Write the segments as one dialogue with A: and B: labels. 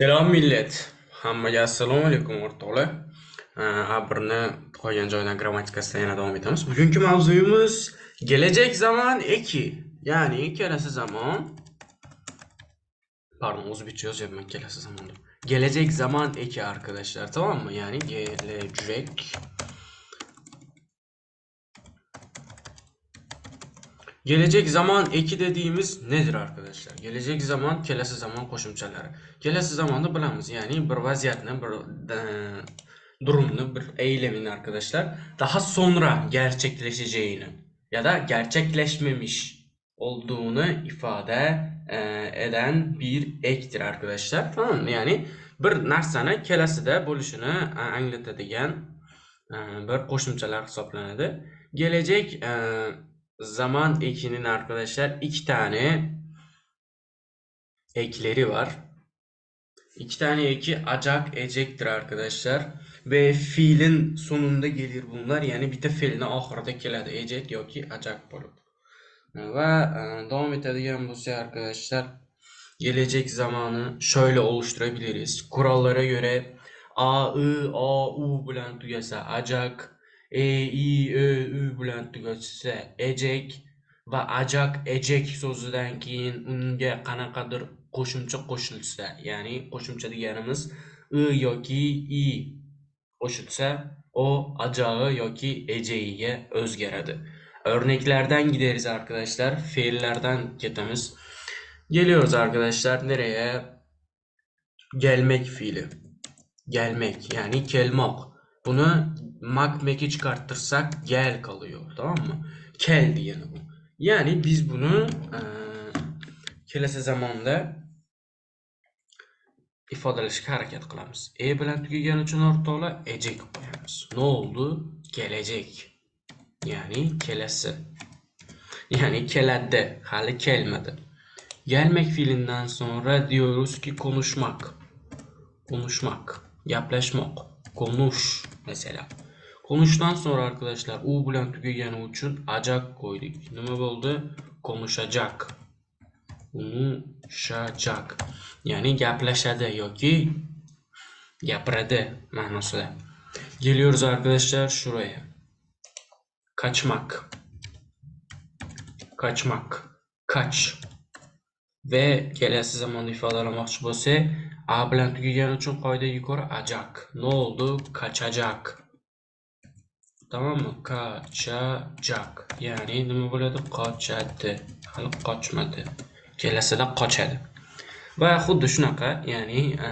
A: Selam millet. Hammaga assalomu alaykum o'rtoqlar. A1ni qolgan joydan grammatikasidan yana davom etamiz. Bugungi mavzuyimiz gelecek zaman eki. Ya'ni kelasi zamon Pardon, o'zbekcha yozyapman kelasi zaman deb. Gelecek zaman eki arkadaşlar, tamam mı? Yani gelecek Gelecek zaman eki dediğimiz nedir arkadaşlar? Gelecek zaman kelasi zaman qo'shimchalari. Kelasi zamanni bilamiz, ya'ni bir vaziyatni, bir e, durumni, bir eylemini arkadaşlar daha sonra gerçekleşeceğini ya da gerçekleşmemiş olduğunu ifade e, eden bir ektir arkadaşlar. Tamam mı? Yani bir narsani kelasida bo'lishini e, anglatadigan bir qo'shimchalar hisoblanadi. Gelecek zaman ekinin arkadaşlar iki tane ekleri var. İki tane eki acak ecektir arkadaşlar. Ve fiilin sonunda gelir bunlar. Yani bitta fiilni oxirida keladi. Ecek yoki acak bo'lib. Va davom etadigan bo'lsak arkadaşlar gelecek zamanı şöyle oluşturabiliriz. Kurallara göre a, i, a, u bilan tugasa acak, e, i, ö, ü bilan tugasa ejek va ajak ejek so'zidan keyin unga qanaqadir qo'shimcha qo'shilsa, ya'ni qo'shimcha deganimiz i yoki i qo'shilsa, o ajag'i yoki ejegiga o'zgaradi. Örneklerden gideriz arkadaşlar. Fiillerden ketamiz. Geliyoruz arkadaşlar nereye? Gelmek fiili. Gelmek yani kelmok. Bunu makmeki çıkartırsak gel kalıyor. Tamam mı? Kel diyeni bu. Yani biz bunu e, kelasi zamanda ifodalashga harakat qilamiz. E bilan tugagani uchun o'rtoqlar ejek qo'yamiz. Ne oldu? Gelecek. Yani kelasi. Yani keladi, hali kelmedi. Gelmek fiilinden sonra diyoruz ki konuşmak. Konuşmak, yaplaşmak, konuş mesela. Konuştan sonra arkadaşlar u bilan tugagani uchun ajak qo'ydik. Nima bo'ldi? Konuşacak. Konuşacak. Ya'ni gaplashadi yoki gapiradi ma'nosida. Geliyoruz arkadaşlar şuraya. Kaçmak. Kaçmak. Kaç. Ve kelasi zamanda ifodalamoqchi bo'lsak, a bilan tugagani uchun qoidaga ko'ra ajak. Ne oldu? Kaçacak. Tamam mı? Yani nima bo'ladi? Qochadi. Hali qochmadi. Kelasida qochadi. Va xuddi shunaqa, ya'ni e,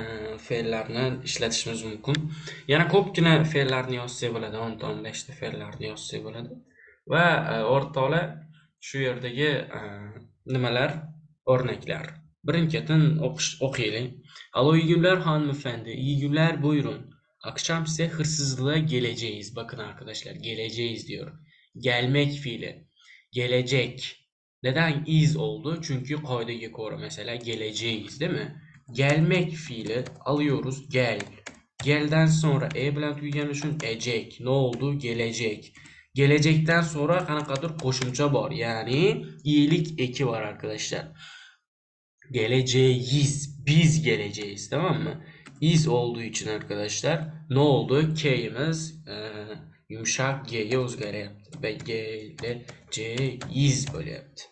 A: fe'llarni ishlatishimiz mumkin. Yana ko'pgina fe'llarni yozsak bo'ladi, 10 ta 15 fe'llarni yozsak bo'ladi. Va e, o'rtoqlar shu yerdagi e, nimalar o'rnaklar O'qish o'qiylik. Alo iyi günler hanımefendi. İyi günler buyurun. Akşam size hırsızlığa geleceğiz. Bakın arkadaşlar geleceğiz diyor. Gelmek fiili. Gelecek. Neden iz oldu? Çünkü qoidaga ko'ra mesela geleceğiz değil mi? Gelmek fiili alıyoruz gel. Gelden sonra e bilan tugagani uchun ejek. Ne oldu? Gelecek. Gelecekten sonra qanaqadir qo'shimcha bor. Ya'ni iyilik eki var arkadaşlar. Geleceğiz. Biz geleceğiz. Tamam mı? İz olduğu için arkadaşlar ne oldu? K'imiz e, yumuşak G'ye o'zgaryapti. Ve geleceğiz böyle yaptı.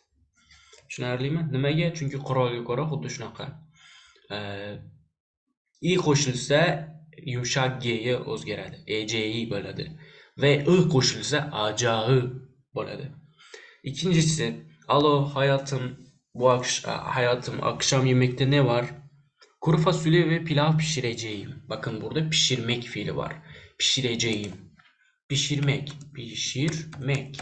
A: Tushunarlimi? Nimaga? Chunki qurolga ko'ra xuddi shunaqa. E, i qo'shilsa yumshoq G'ga o'zgaradi. Eji bo'ladi. Ve i qo'shilsa ajağı bo'ladi. İkincisi, alo hayatım bu akş hayatım akşam yemekte ne var? Kuru fasulye ve pilav pişireceğim. Bakın burada pişirmek fiili var. Pişireceğim. Pişirmek, pişirmek.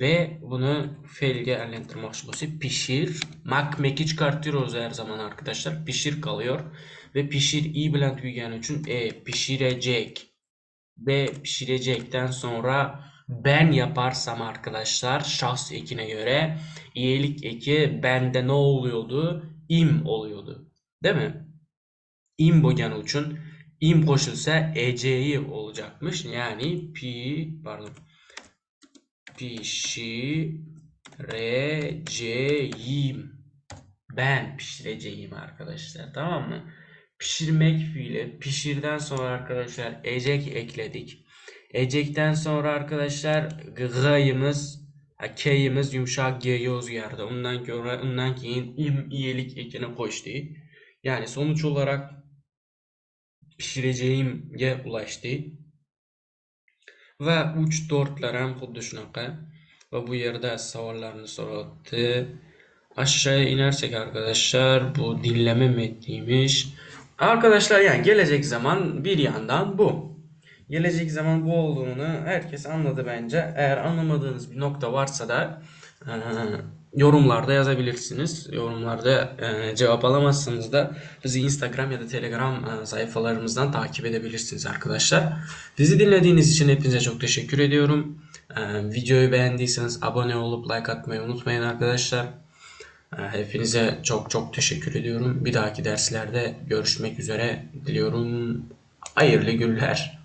A: Ve bunu feilge aylantirmoqchi bo'lsak pişir, makmeki çıkartıyoruz her zaman arkadaşlar. Pişir kalıyor ve pişir i bilan tugagani uchun e pişirecek. Ve pişirecekten sonra ben yaparsam arkadaşlar şahs ekine göre iyilik eki bende ne oluyordu? im oluyordu. Değil mi? im bo'lgani uchun im qo'shilsa eji olacakmış. Yani pi pardon pişireceğim. Ben pişireceğim arkadaşlar. Tamam mı? pişirmek fiili. Pişirden sonra arkadaşlar ecek ekledik. Ecekten sonra arkadaşlar g'yimiz k'yimiz yumuşak g'ye o'zgardi. Undan sonra undan keyin im iyelik ekini qo'shdi. Ya'ni sonuç olarak pishireceğimga ulaştı. Va 3 4lar ham xuddi shunaqa. Va bu yerda savollarni so'rayapti. Aşağıya inersek arkadaşlar bu dinleme metniymiş. Arkadaşlar yani gelecek zaman bir yandan bu. Gelecek zaman bu olduğunu herkes anladı bence. Eğer anlamadığınız bir nokta varsa da e, yorumlarda yazabilirsiniz. Yorumlarda e, cevap alamazsanız da bizi Instagram ya da Telegram e, sayfalarımızdan takip edebilirsiniz arkadaşlar. Bizi dinlediğiniz için hepinize çok teşekkür ediyorum. E, videoyu beğendiyseniz abone olup like atmayı unutmayın arkadaşlar. E, Hepinize çok çok teşekkür ediyorum. Bir dahaki derslerde görüşmek üzere diliyorum. Hayırlı günler.